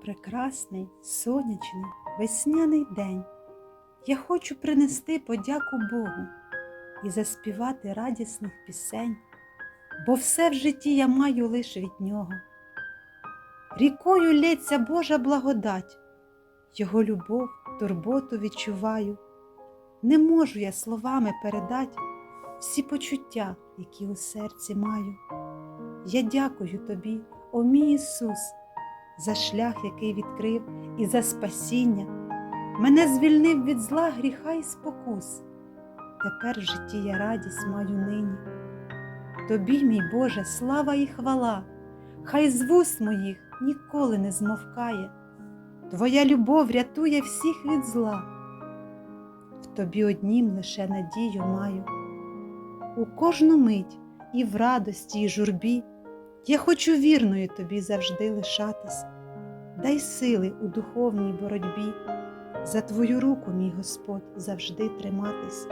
прекрасний, сонячний, весняний день. Я хочу принести подяку Богу і заспівати радісних пісень, бо все в житті я маю лиш від нього. Рікою лється Божа благодать, Його любов, турботу відчуваю. Не можу я словами передать всі почуття, які у серці маю. Я дякую тобі, о мій Ісус, за шлях, який відкрив, і за спасіння. Мене звільнив від зла гріха і спокус. Тепер в житті я радість маю нині. Тобі, мій Боже, слава і хвала, хай з вуст моїх ніколи не змовкає. Твоя любов рятує всіх від зла. В тобі однім лише надію маю. У кожну мить і в радості, і журбі я хочу вірною тобі завжди лишатись. Дай сили у духовній боротьбі, за твою руку, мій Господь, завжди триматись,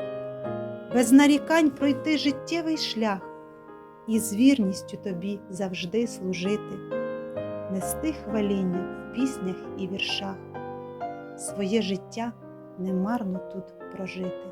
без нарікань пройти життєвий шлях і з вірністю тобі завжди служити, нести хваління в піснях і віршах, своє життя немарно тут прожити.